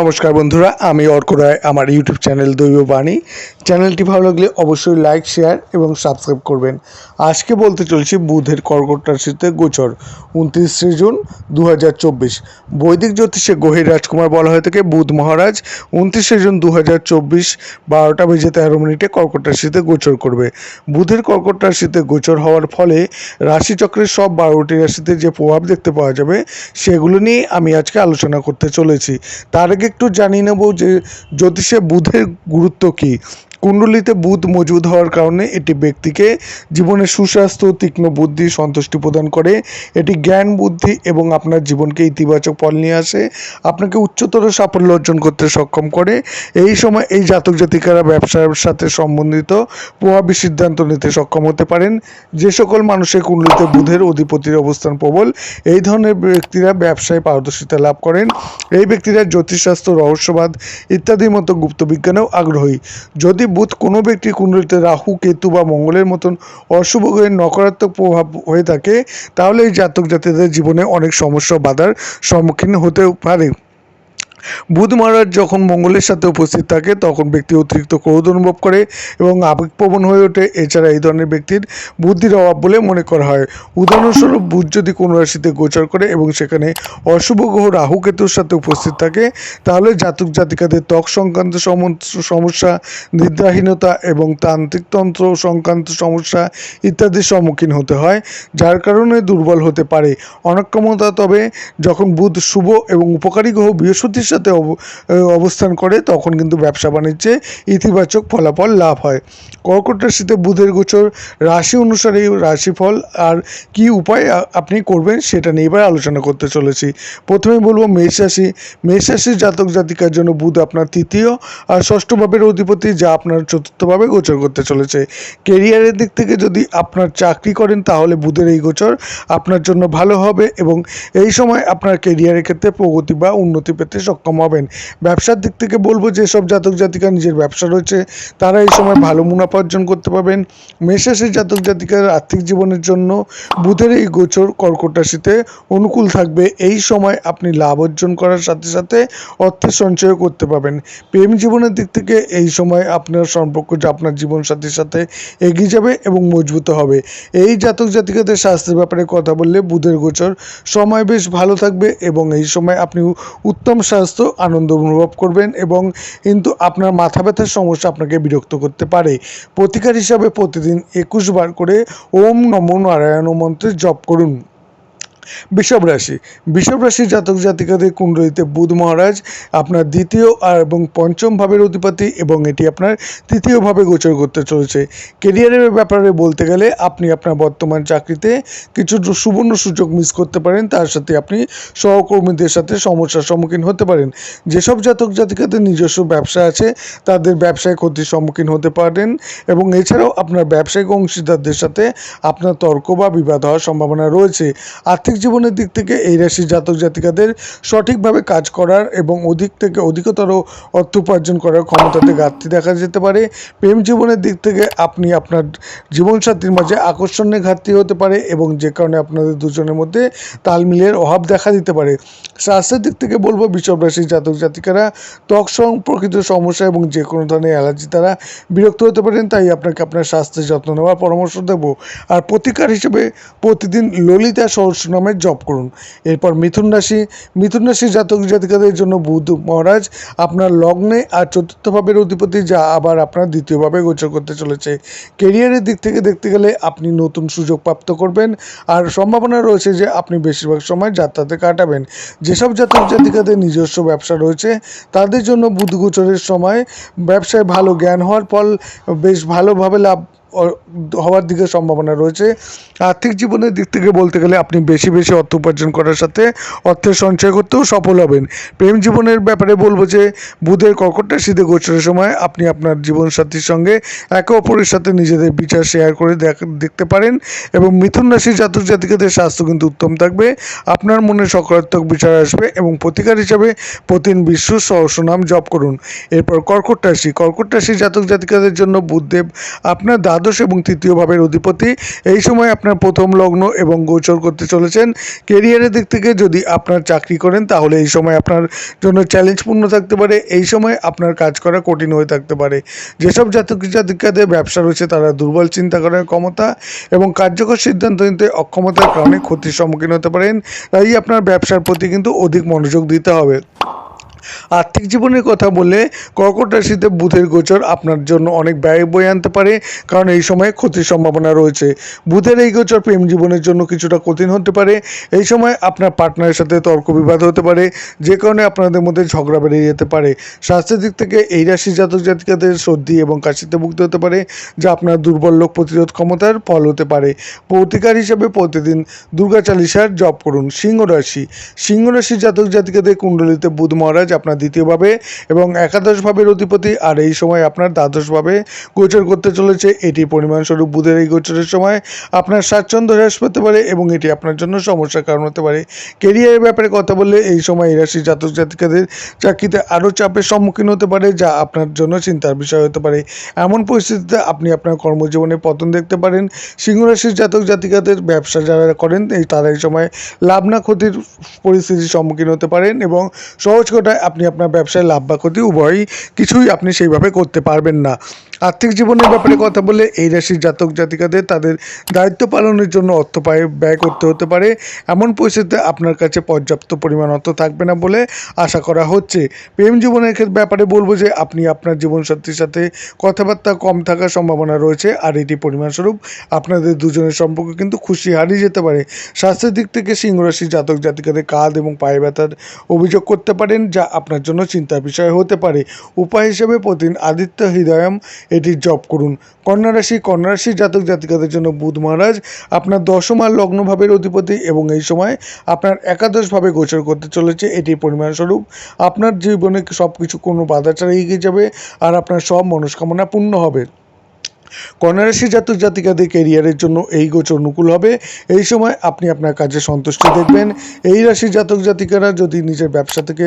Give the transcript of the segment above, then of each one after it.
নমস্কার বন্ধুরা, আমি অর্ক রায়, আমার ইউটিউব চ্যানেল দৈব বাণী। চ্যানেলটি ভালো লাগলে অবশ্যই লাইক শেয়ার এবং সাবস্ক্রাইব করবেন। আজকে বলতে চলছি বুধের কর্কট রাশিতে গোচর, উনত্রিশে জুন দু হাজার চব্বিশ। বৈদিক জ্যোতিষে গহির রাজকুমার বলা হয়ে থাকে বুধ মহারাজ। উনত্রিশে জুন দু হাজার চব্বিশ, বারোটা বেজে তেরো মিনিটে কর্কট রাশিতে গোচর করবে। বুধের কর্কট রাশিতে গোচর হওয়ার ফলে রাশিচক্রের সব বারোটি রাশিতে যে প্রভাব দেখতে পাওয়া যাবে, সেগুলো নিয়ে আমি আজকে আলোচনা করতে চলেছি। তার আগে একটু জানিয়ে নেব যে জ্যোতিষে বুধের গুরুত্ব কী। কুণ্ডলিতে বুধ মজুদ হওয়ার কারণে এটি ব্যক্তিকে জীবনে সুস্বাস্থ্য, তীক্ষ্ণ বুদ্ধি, সন্তুষ্টি প্রদান করে। এটি জ্ঞান, বুদ্ধি এবং আপনার জীবনকে ইতিবাচক ফল নিয়ে আসে। আপনাকে উচ্চতর সাফল্য অর্জন করতে সক্ষম করে। এই সময় এই জাতক জাতিকারা ব্যবসার সাথে সম্বন্ধিত প্রভাবী সিদ্ধান্ত নিতে সক্ষম হতে পারেন। যে সকল মানুষের কুণ্ডলিতে বুধের অধিপতির অবস্থান প্রবল, এই ধরনের ব্যক্তিরা ব্যবসায় পারদর্শিতা লাভ করেন। এই ব্যক্তিরা জ্যোতিষশাস্ত্র, রহস্যবাদ ইত্যাদির মতো গুপ্ত বিজ্ঞানেও আগ্রহী। যদি বুধ কোনো ব্যক্তির কুণ্ডলিতে রাহু, কেতু বা মঙ্গলের মতন অশুভ গ্রহের নকারাত্মক প্রভাব হয়ে থাকে, তাহলে এই জাতক জাতিদের জীবনে অনেক সমস্যা বাধার সম্মুখীন হতে পারে। বুধ মহারাজ যখন মঙ্গলের সাথে উপস্থিত থাকে, তখন ব্যক্তি অতিরিক্ত ক্রোধ অনুভব করে এবং আবেগপ্রবণ হয়ে ওঠে। এছাড়া এই ধরনের ব্যক্তির বুদ্ধির অভাব বলে মনে করা হয়। উদাহরণস্বরূপ বুধ যদি কোনো রাশিতে গোচর করে এবং সেখানে অশুভ গ্রহ রাহু কেতুর সাথে উপস্থিত থাকে, তাহলে জাতক জাতিকাদের ত্বক সংক্রান্ত সমস্যা, নিদ্রাহীনতা এবং তান্ত্রিক তন্ত্র সংক্রান্ত সমস্যা ইত্যাদির সম্মুখীন হতে হয়, যার কারণে দুর্বল হতে পারে। অনক্ষমতা তবে যখন বুধ শুভ এবং উপকারী গ্রহ বৃহস্পতির সাথে অব- অবস্থান করে, তখন কিন্তু ব্যবসা বাণিজ্যে ইতিবাচক ফলাফল লাভ হয়। কর্কট রাশিতে বুধের গোচর রাশি অনুসারে রাশিফল আর কি উপায় আপনি করবেন সেটা নিয়ে এবার আলোচনা করতে চলেছি। প্রথমে বলব মেষ রাশি। মেষ রাশির জাতক জাতিকার জন্য বুধ আপনার তৃতীয় আর ষষ্ঠ ভাবের অধিপতি যা আপনার চতুর্থভাবে গোচর করতে চলেছে। কেরিয়ারের দিক থেকে যদি আপনার চাকরি করেন, তাহলে বুধের এই গোচর আপনার জন্য ভালো হবে এবং এই সময় আপনার কেরিয়ারের ক্ষেত্রে প্রগতি বা উন্নতি পেতে সক্ষম হবেন। ব্যবসার দিক থেকে বলব যেসব জাতক জাতিকা নিজের ব্যবসা রয়েছে, তারা এই সময় ভালো মুনাফা অর্জন করতে পারবেন। মেষরাশির জাতক জাতিকার আর্থিক জীবনের জন্য বুধের এই গোচর কর্কট রাশিতে অনুকূল থাকবে। এই সময় আপনি লাভ অর্জন করার সাথে সাথে অর্থের সঞ্চয় করতে পারবেন। প্রেম জীবনের দিক থেকে এই সময় আপনার সম্পর্ক যা আপনার জীবনসাথীর সাথে এগিয়ে যাবে এবং মজবুত হবে। এই জাতক জাতিকাদের স্বাস্থ্যের ব্যাপারে কথা বললে বুধের গোচর সময় বেশ ভালো থাকবে এবং এই সময় আপনি উত্তম স্বাস্থ্য আনন্দ অনুভব করবেন এবং কিন্তু আপনার মাথা ব্যথার সমস্যা আপনাকে বিরক্ত করতে পারে। প্রতিকার হিসাবে প্রতিদিন একুশ বার করে ওম নমো নারায়ণ মন্ত্রে জপ করুন। বৃষভ রাশি। বৃষভ রাশির জাতক জাতিকাদের কুণ্ডলিতে বুধ মহারাজ আপনার দ্বিতীয় আর এবং পঞ্চম ভাবের অধিপতি এবং এটি আপনার তৃতীয়ভাবে গোচর করতে চলেছে। কেরিয়ারের ব্যাপারে বলতে গেলে আপনি আপনার বর্তমান চাকরিতে কিছু সুবর্ণ সুযোগ মিস করতে পারেন, তার সাথে আপনি সহকর্মীদের সাথে সমস্যার সম্মুখীন হতে পারেন। যেসব জাতক জাতিকাদের নিজস্ব ব্যবসা আছে, তাদের ব্যবসায় ক্ষতির সম্মুখীন হতে পারেন এবং এছাড়াও আপনার ব্যবসায়িক অংশীদারদের সাথে আপনার তর্ক বা বিবাদ হওয়ার সম্ভাবনা রয়েছে। আর্থিক জীবনের দিক থেকে এই রাশির জাতক জাতিকাদের সঠিকভাবে কাজ করার এবং অধিক থেকে অধিকতর অর্থ উপার্জন করার ক্ষমতাতে ঘাটতি দেখা যেতে পারে। প্রেম জীবনের দিক থেকে আপনি আপনার জীবনসাথীর মাঝে আকর্ষণের ঘাটতি হতে পারে এবং যে কারণে আপনাদের দুজনের মধ্যে তাল মিলের অভাব দেখা দিতে পারে। স্বাস্থ্যের দিক থেকে বলব বিষব রাশির জাতক জাতিকারা ত্বক সম্পর্কিত সমস্যা এবং যে কোনো ধরনের অ্যালার্জি তারা বিরক্ত হতে পারেন, তাই আপনাকে আপনার স্বাস্থ্যের যত্ন নেওয়ার পরামর্শ দেব। আর প্রতিকার হিসেবে প্রতিদিন ললিতা সহস্র নামের জপ করুন। এরপর মিথুন রাশি, মিথুন রাশির জাতক জাতিকাদের জন্য বুধ মহারাজ আপনার লগ্নে আর চতুর্থ ভাবের অধিপতি যা আবার আপনার দ্বিতীয়ভাবে গোচর করতে চলেছে। কেরিয়ারের দিক থেকে দেখতে গেলে আপনি নতুন সুযোগ প্রাপ্ত করবেন আর সম্ভাবনা রয়েছে যে আপনি বেশিরভাগ সময় যাত্রাতে কাটাবেন। যেসব জাতক জাতিকাদের নিজস্ব ব্যবসা রয়েছে, তাদের জন্য বুধ গোচরের সময় ব্যবসায় ভালো জ্ঞান হওয়ার ফল বেশ ভালোভাবে লাভ হওয়ার দিকে সম্ভাবনা রয়েছে। আর্থিক জীবনের দিক থেকে বলতে গেলে আপনি বেশি বেশি অর্থ উপার্জন করার সাথে অর্থের সঞ্চয় করতেও সফল হবেন। প্রেম জীবনের ব্যাপারে বলব যে, বুধের কর্কট রাশিতে গোচরের সময় আপনি আপনার জীবনসাথীর সঙ্গে একে অপরের সাথে নিজেদের বিচার শেয়ার করে দেখ- দেখতে পারেন এবং মিথুন রাশির জাতক জাতিকাদের স্বাস্থ্য কিন্তু উত্তম থাকবে। আপনার মনে সকারাত্মক বিচার আসবে এবং প্রতিকার হিসাবে প্রতিদিন বিশ্ব সহস্রনাম জপ করুন। এরপর কর্কট রাশি। কর্কট রাশির জাতক জাতিকাদের জন্য বুধদেব আপনার দ্বাদশ একাদশ এবং তৃতীয় ভাবের অধিপতি। এই সময় আপনার প্রথম লগ্ন এবং গোচর করতে চলেছেন। কেরিয়ারের দিক থেকে যদি আপনার চাকরি করেন, তাহলে এই সময় আপনার জন্য চ্যালেঞ্জপূর্ণ থাকতে পারে। এই সময় আপনার কাজ করা কঠিন হয়ে থাকতে পারে। যেসব জাতক জাতিকাদের ব্যবসা রয়েছে, তারা দুর্বল চিন্তা করার ক্ষমতা এবং কার্যকর সিদ্ধান্ত নিতে অক্ষমতার কারণে ক্ষতির সম্মুখীন হতে পারেন। তাই আপনার ব্যবসার প্রতি কিন্তু অধিক মনোযোগ দিতে হবে। আর্থিক জীবনের কথা বলে কর্কট রাশিতে বুধের গোচর আপনার জন্য অনেক ব্যয় বয়ে আনতে পারে, কারণ এই সময় ক্ষতির সম্ভাবনা রয়েছে। বুধের এই গোচর প্রেম জীবনের জন্য কিছুটা কঠিন হতে পারে, এই সময় আপনার পার্টনারের সাথে তর্ক বিবাদ হতে পারে, যে কারণে আপনাদের মধ্যে ঝগড়া বেড়ে যেতে পারে। স্বাস্থ্যের দিক থেকে এই রাশি জাতক জাতিকাদের সর্দি এবং কাশিতে ভুগতে হতে পারে, যা আপনার দুর্বল লোক প্রতিরোধ ক্ষমতার ফল হতে পারে। প্রতিকার হিসেবে প্রতিদিন দুর্গা চালিসার জপ করুন। সিংহ রাশি। সিংহ রাশি জাতক জাতিকাদের কুণ্ডলিতে বুধ মহারাজ আপনার দ্বিতীয়ভাবে এবং একাদশ ভাবের অধিপতি আর এই সময় আপনার দ্বাদশভাবে গোচর করতে চলেছে। এটি পরিমাণস্বরূপ বুধের এই গোচরের সময় আপনার স্বাচ্ছন্দ্য হ্রাস পেতে পারে এবং এটি আপনার জন্য সমস্যার কারণ হতে পারে। কেরিয়ারের ব্যাপারে কথা বললে এই সময় এই রাশি জাতক জাতিকাদের চাকরিতে আরও চাপের সম্মুখীন হতে পারে, যা আপনার জন্য চিন্তার বিষয় হতে পারে। এমন পরিস্থিতিতে আপনি আপনার কর্মজীবনে পতন দেখতে পারেন। সিংহ রাশির জাতক জাতিকাদের ব্যবসা যারা করেন তারা এই সময় লাভ না ক্ষতির পরিস্থিতির সম্মুখীন হতে পারেন এবং সহজ কথায় আপনি আপনার ব্যবসায় লাভ বা ক্ষতি উভয়ই কিছুই আপনি সেইভাবে করতে পারবেন না। আর্থিক জীবনের ব্যাপারে কথা বলে এই রাশির জাতক জাতিকাদের তাদের দায়িত্ব পালনের জন্য অর্থ পায়, ব্যয় করতে হতে পারে। এমন পরিস্থিতিতে আপনার কাছে পর্যাপ্ত পরিমাণ অর্থ থাকবে না বলে আশা করা হচ্ছে। প্রেম জীবনের ক্ষেত্রে ব্যাপারে বলব যে, আপনি আপনার জীবনসাথীর সাথে কথাবার্তা কম থাকার সম্ভাবনা রয়েছে আর এটি পরিমাণস্বরূপ আপনাদের দুজনের সম্পর্ক কিন্তু খুশি হারিয়ে যেতে পারে। স্বাস্থ্যের দিক থেকে সিংহ রাশির জাতক জাতিকাদের কাঁধ এবং পায়ে ব্যথার অভিযোগ করতে পারেন, যা আপনার জন্য চিন্তার বিষয় হতে পারে। উপায় হিসেবে প্রতিদিন আদিত্য হৃদয়ম এটি জপ করুন। কন্যা রাশি, কন্যা রাশির জাতক জাতিকাদের জন্য বুধ মহারাজ আপনার দশম আর লগ্নভাবের অধিপতি এবং এই সময় আপনার একাদশভাবে গোচর করতে চলেছে। এটি পরিমাণস্বরূপ আপনার জীবনে সব কিছু কোনো বাধা ছাড়া এগিয়ে যাবে আর আপনার সব মনস্কামনা পূর্ণ হবে। কন্যারাশি জাতক জাতিকাদের কেরিয়ারের জন্য এই গোচর অনুকূল হবে। এই সময় আপনি আপনার কাজে সন্তুষ্টি দেখবেন। এই রাশির জাতক জাতিকারা যদি নিজের ব্যবসা থেকে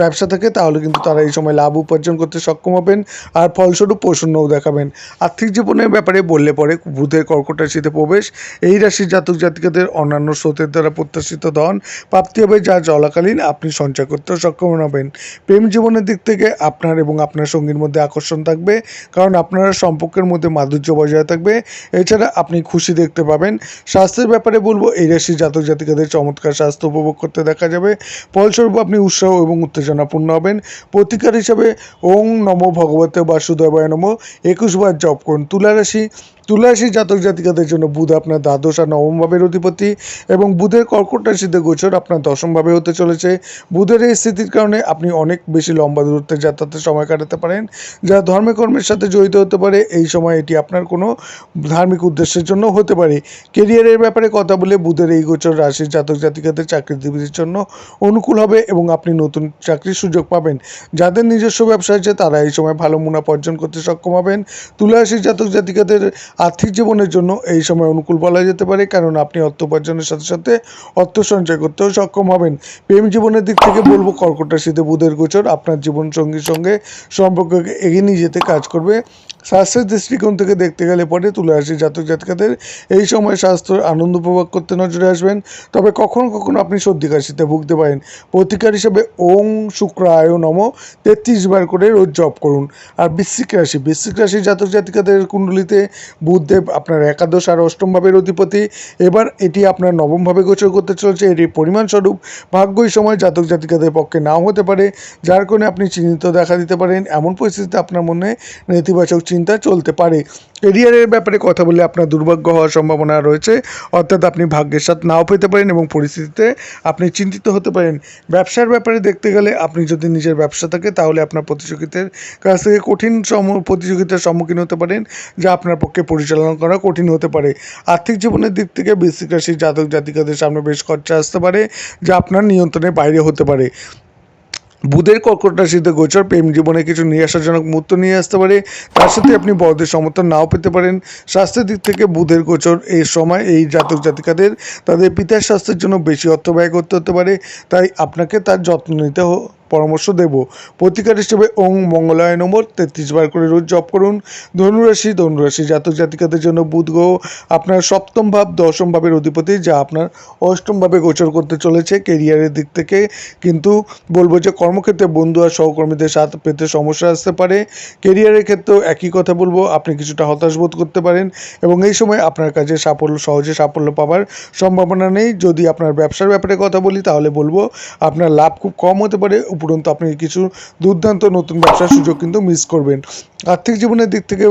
ব্যবসা থাকে, তাহলে কিন্তু তারা এই সময় লাভ উপার্জন করতে সক্ষম হবেন আর ফলস্বরূপ প্রসন্নও দেখাবেন। আর্থিক জীবনের ব্যাপারে বললে পরে বুধের কর্কট রাশিতে প্রবেশ। এই রাশির জাতক জাতিকাদের অন্যান্য স্রোতের দ্বারা প্রত্যাশিত ধন প্রাপ্তি হবে, যা চলাকালীন আপনি সঞ্চয় করতেও সক্ষম হবেন। প্রেম জীবনের দিক থেকে আপনার এবং আপনার সঙ্গীর মধ্যে আকর্ষণ থাকবে, কারণ আপনারা সম্পর্কের মধ্যে মাধুর্য বজায় থাকবে। এছাড়া আপনি খুশি দেখতে পাবেন। স্বাস্থ্যের ব্যাপারে বলব, এই রাশির জাতক জাতিকাদের চমৎকার স্বাস্থ্য উপভোগ করতে দেখা যাবে। ফলস্বরূপ আপনি উৎসাহ এবং উত্তেজনাপূর্ণ হবেন। প্রতিকার হিসাবে ওং নম ভগবতে বাসুদেবায় নম। একুশ বার জপ করুন। তুলা রাশি তুলা রাশির জাতক জাতিকাদের জন্য বুধ আপনার দ্বাদশ আর নবম ভাবের অধিপতি এবং বুধের কর্কট রাশিতে গোচর আপনার দশম ভাবে হতে চলেছে। বুধের এই স্থিতির কারণে আপনি অনেক বেশি লম্বা দূরত্বে যাতায়াতের সময় কাটাতে পারেন, যা ধর্মে কর্মের সাথে জড়িত হতে পারে। এই সময় এটি আপনার কোনো ধার্মিক উদ্দেশ্যের জন্য হতে পারে। কেরিয়ারের ব্যাপারে কথা বলে বুধের এই গোচর রাশির জাতক জাতিকাদের চাকরিজীবীদের জন্য অনুকূল হবে এবং আপনি নতুন চাকরির সুযোগ পাবেন। যাদের নিজস্ব ব্যবসা আছে তারা এই সময় ভালো মুনাফা অর্জন করতে সক্ষম হবেন। তুলা রাশির জাতক জাতিকাদের আর্থিক জীবনের জন্য এই সময় অনুকূল বলা যেতে পারে কারণ আপনি অর্থ উপার্জনের সাথে সাথে অর্থ সঞ্চয় করতেও সক্ষম হবেন। প্রেম জীবনের দিক থেকে বলব, কর্কট রাশিতে বুধের গোচর আপনার জীবন সঙ্গীর সঙ্গে সম্পর্ককে এগিয়ে নিয়ে যেতে কাজ করবে। স্বাস্থ্যের দৃষ্টিকোণ থেকে দেখতে গেলে পরে তুলে আসি জাতক জাতিকাদের এই সময় স্বাস্থ্যের আনন্দ উপভোগ করতে নজরে আসবেন। তবে কখনো কখনো আপনি সর্দি কাশিতে ভুগতে পারেন। প্রতিকার হিসেবে ওং শুক্রায় নম তেত্রিশ বার করে রোজ জপ করুন। আর বৃশ্চিক রাশি, বৃশ্চিক রাশির জাতক জাতিকাদের কুণ্ডলিতে বুধদেব আপনার একাদশ আর অষ্টম ভাবের অধিপতি। এবার এটি আপনার নবমভাবে গোচর করতে চলছে। এটির পরিমাণস্বরূপ ভাগ্যই ভাগ্য সময় জাতক জাতিকাদের পক্ষে নাও হতে পারে, যার কারণে আপনি চিহ্নিত দেখা দিতে পারেন। এমন পরিস্থিতিতে আপনার মনে নেতিবাচক চিন্তা চলতে পারে। কেরিয়ারের ব্যাপারে কথা বলে আপনার দুর্ভাগ্য হওয়ার সম্ভাবনা রয়েছে। অর্থাৎ আপনি ভাগ্যের সাথে নাও পেতে পারেন এবং পরিস্থিতিতে আপনি চিন্তিত হতে পারেন। ব্যবসার ব্যাপারে দেখতে গেলে আপনি যদি নিজের ব্যবসা থাকে, তাহলে আপনার প্রতিযোগিতার কাছ থেকে কঠিন সম প্রতিযোগিতার সম্মুখীন হতে পারেন, যা আপনার পক্ষে পরিচালনা করা কঠিন হতে পারে। আর্থিক জীবনের দিক থেকে বৃশ্চিক রাশির জাতক জাতিকাদের সামনে বেশ খরচা আসতে পারে, যা আপনার নিয়ন্ত্রণের বাইরে হতে পারে। বুধের কর্কট রাশিতে গোচর, প্রেম জীবনে কিছু নিরাশাজনক মুহূর্ত নিয়ে আসতে পারে। তার সাথে আপনি বড়দের সমর্থন নাও পেতে পারেন। স্বাস্থ্যের দিক থেকে বুধের গোচর এই সময় এই জাতক জাতিকাদের, তাদের পিতার স্বাস্থ্যের জন্য বেশি অর্থ ব্যয় করতে হতে পারে। তাই আপনাকে তার যত্ন নিতে পরামর্শ দেব। প্রতিকার হিসেবে ওং মঙ্গলায় নম্বর তেত্রিশ বার করে রোজ জপ করুন। ধনুরাশি ধনুরাশি জাতক জাতিকাদের জন্য বুধ গ্রহ আপনার সপ্তম ভাব, দশম ভাবের অধিপতি, যা আপনার অষ্টম ভাবে গোচর করতে চলেছে কেরিয়ারের দিক থেকে। কিন্তু বলব যে কর্মক্ষেত্রে বন্ধু আর সহকর্মীদের সাথ পেতে সমস্যা আসতে পারে। কেরিয়ারের ক্ষেত্রেও একই কথা বলব, আপনি কিছুটা হতাশ বোধ করতে পারেন এবং এই সময় আপনার কাজে সাফল্য, সহজে সাফল্য পাওয়ার সম্ভাবনা নেই। যদি আপনার ব্যবসার ব্যাপারে কথা বলি, তাহলে বলব আপনার লাভ খুব কম হতে পারে উপরন্তু আপনি কিছু দুর্দান্ত নতুন ব্যবসার সুযোগ কিন্তু মিস করবেন। আর্থিক জীবনের দিক থেকে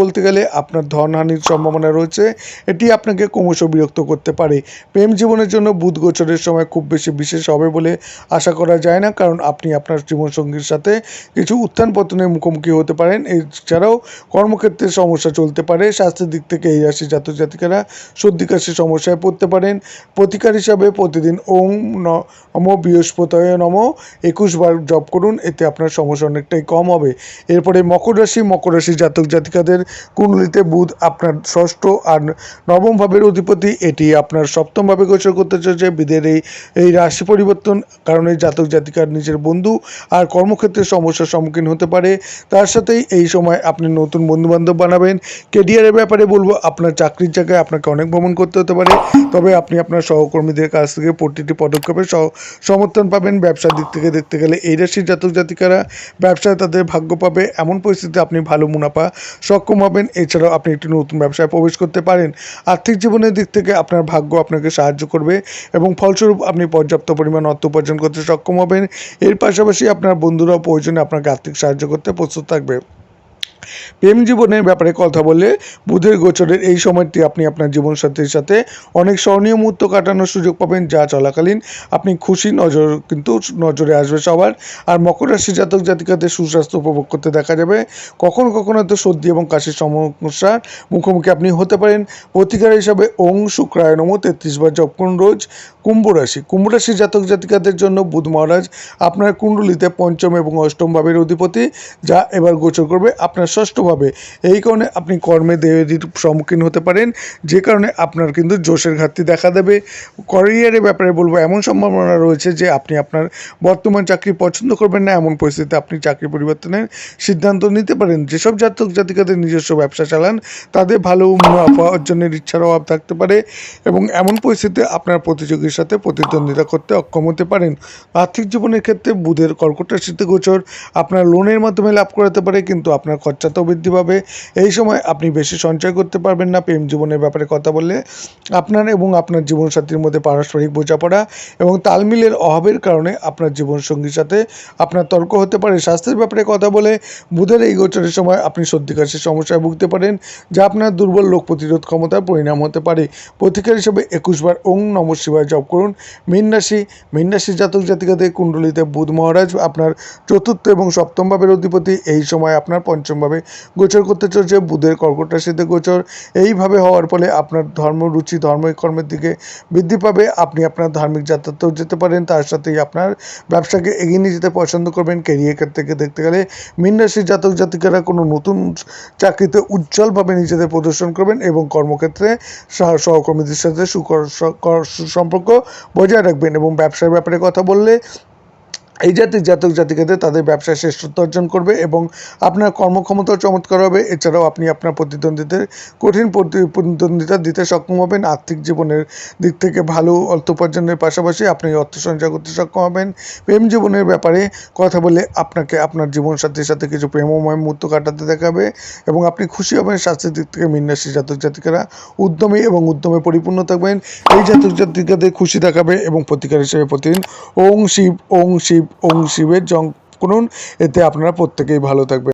বলতে গেলে আপনার ধনহানির সম্ভাবনা রয়েছে, এটি আপনাকে ক্রমশ বিরক্ত করতে পারে। প্রেম জীবনের জন্য বুধ গোচরের সময় খুব বেশি বিশেষ হবে বলে আশা করা যায় না, কারণ আপনি আপনার জীবনসঙ্গীর সাথে কিছু উত্থান পতনের মুখোমুখি হতে পারেন। এছাড়াও কর্মক্ষেত্রে সমস্যা চলতে পারে, স্বাস্থ্যের দিক থেকে এই রাশি জাতক জাতিকারা সর্দি কাশি সমস্যায় পড়তে পারেন। প্রতিকার হিসাবে প্রতিদিন ওম নম বৃহস্পতয় নম। একুশ বার জপ করুন, এতে আপনার সমস্যা অনেকটাই কম হবে। এরপরে মকর রাশি মকর রাশি জাতক জাতিকাদের কুণ্ডলিতে বুধ আপনার ষষ্ঠ আর নবম ভাবের অধিপতি, এটি আপনার সপ্তম ভাবে গোচর করতে চলেছে। বিদের এই এই রাশি পরিবর্তন কারণে জাতক জাতিকার নিজের বন্ধু আর কর্মক্ষেত্রে সমস্যার সম্মুখীন হতে পারে। তার সাথেই এই সময় আপনি নতুন বন্ধু বান্ধব বানাবেন কেরিয়ারের ব্যাপারে বলব, আপনার চাকরির জায়গায় আপনাকে অনেক ভ্রমণ করতে হতে পারে। তবে আপনি আপনার সহকর্মীদের কাছ থেকে প্রতিটি পদক্ষেপে সমর্থন পাবেন। ব্যবসার দিক থেকে দেখতে গেলে এই রাশির জাতক জাতিকারা, ব্যবসায় তাদের ভাগ্য পাবে। এমন পরিস্থিতিতে আপনি ভালো মুনাফা সক্ষম হবেন। এছাড়াও আপনি একটি নতুন ব্যবসায় প্রবেশ করতে পারেন। আর্থিক জীবনের দিক থেকে আপনার ভাগ্য আপনাকে সাহায্য করবে এবং ফলস্বরূপ আপনি পর্যাপ্ত পরিমাণ অর্থ উপার্জন করতে সক্ষম হবেন। এর পাশাপাশি আপনার বন্ধুরা প্রয়োজনে আপনাকে আর্থিক সাহায্য করতে প্রস্তুত থাকবে। প্রেম জীবনের ব্যাপারে কথা বললে বুধের গোচরের এই সময়টি আপনি আপনার জীবনসাথীর সাথে অনেক স্মরণীয় মুহূর্ত কাটানোর সুযোগ পাবেন যা চলাকালীন আপনি খুশি নজর, কিন্তু নজরে আসবে সবার। আর মকর রাশি জাতক জাতিকাদের সুস্বাস্থ্য উপভোগ করতে দেখা যাবে। কখনো কখনো তো সর্দি এবং কাশির সমস্যার মুখোমুখি আপনি হতে পারেন। প্রতিকার হিসাবে ওং শুক্রায় নম, তেত্রিশ বার রোজ। কুম্ভ রাশি। কুম্ভ রাশি জাতক জাতিকাদের জন্য বুধ মহারাজ আপনার কুণ্ডলিতে পঞ্চম এবং অষ্টম ভাবের অধিপতি, যা এবার গোচর করবে আপনার ষষ্ঠভাবে এই কারণে আপনি কর্মে দেরির সম্মুখীন হতে পারেন। যে কারণে আপনার কিন্তু জোশের ঘাটতি দেখা দেবে। ক্যারিয়ারের ব্যাপারে বলব, এমন সম্ভাবনা রয়েছে যে আপনি আপনার বর্তমান চাকরি পছন্দ করবেন না, এমন পরিস্থিতিতে আপনি চাকরি পরিবর্তনের সিদ্ধান্ত নিতে পারেন। যেসব জাতক জাতিকাদের নিজস্ব ব্যবসা চালান, তাদের ভালো মুনাফা অর্জনের ইচ্ছার অভাব থাকতে পারে এবং এমন পরিস্থিতিতে আপনার প্রতিযোগীর সাথে প্রতিদ্বন্দ্বিতা করতে অক্ষম হতে পারেন। আর্থিক জীবনের ক্ষেত্রে বুধের কর্কট রাশিতে গোচর, আপনার লোনের মাধ্যমে লাভ করাতে পারে, কিন্তু আপনার খরচাতেও বৃদ্ধি পাবে। এই সময় আপনি বেশি সঞ্চয় করতে পারবেন না। প্রেম জীবনের ব্যাপারে কথা বললে আপনার এবং আপনার জীবনসাথীর মধ্যে পারস্পরিক বোঝাপড়া এবং তালমিলের অভাবের কারণে আপনার জীবনসঙ্গীর সাথে আপনার তর্ক হতে পারে। স্বাস্থ্যের ব্যাপারে কথা বলে বুধের এই গোচরের সময় আপনি সর্দি, কাশির সমস্যায় ভুগতে পারেন, যা আপনার দুর্বল রোগ প্রতিরোধ ক্ষমতার পরিণাম হতে পারে। প্রতিকার হিসেবে একুশ বার ওং নম শিবায় জপ করুন। মীন রাশি মীন রাশি জাতক জাতিকাদের কুণ্ডলিতে বুধ মহারাজ আপনার চতুর্থ এবং সপ্তম ভাবের অধিপতি। এই সময় আপনার পঞ্চম ভাবে গোচর করতে চলছে, বুধের কর্কট রাশিতে গোচর। এইভাবে হওয়ার ফলে আপনার ধর্ম, রুচি ধর্ম কর্মের দিকে বৃদ্ধি পাবে। আপনি আপনার ধার্মিক যাত্রাতেও যেতে পারেন, তার সাথেই আপনার ব্যবসাকে এগিয়ে নিয়ে যেতে পছন্দ করবেন। কেরিয়ার থেকে দেখতে গেলে মীন জাতক জাতিকারা কোনো নতুন চাকরিতে উজ্জ্বলভাবে নিজেদের প্রদর্শন করবেন এবং কর্মক্ষেত্রে সহ- সহকর্মীদের সাথে সুকর সুসম্পর্ক বজায় রাখবেন এবং ব্যবসার ব্যাপারে কথা বললে এই জাতির জাতক জাতিকাদের তাদের ব্যবসায় শ্রেষ্ঠত্ব অর্জন করবে এবং আপনার কর্মক্ষমতাও চমৎকার হবে। এছাড়াও আপনি আপনার প্রতিদ্বন্দ্বীদের কঠিন প্রতি- প্রতিদ্বন্দ্বিতা দিতে সক্ষম হবেন। আর্থিক জীবনের দিক থেকে ভালো অর্থ উপার্জনের পাশাপাশি আপনি অর্থ সঞ্চয় করতে সক্ষম হবেন। প্রেম জীবনের ব্যাপারে কথা বলে আপনাকে আপনার জীবনসাথীর সাথে কিছু প্রেমময় মুহূর্ত কাটাতে দেখাবে এবং আপনি খুশি হবেন। স্বাস্থ্যের দিক থেকে মিন্নাসী জাতক জাতিকারা উদ্যমী এবং উদ্যমে পরিপূর্ণ থাকবেন। এই জাতক জাতিকাদের খুশি দেখাবে এবং প্রতিকার হিসেবে প্রতিদিন ওং শিব ওং শিব ওং শিবের জং করুন। এতে আপনারা প্রত্যেকেই ভালো থাকবেন।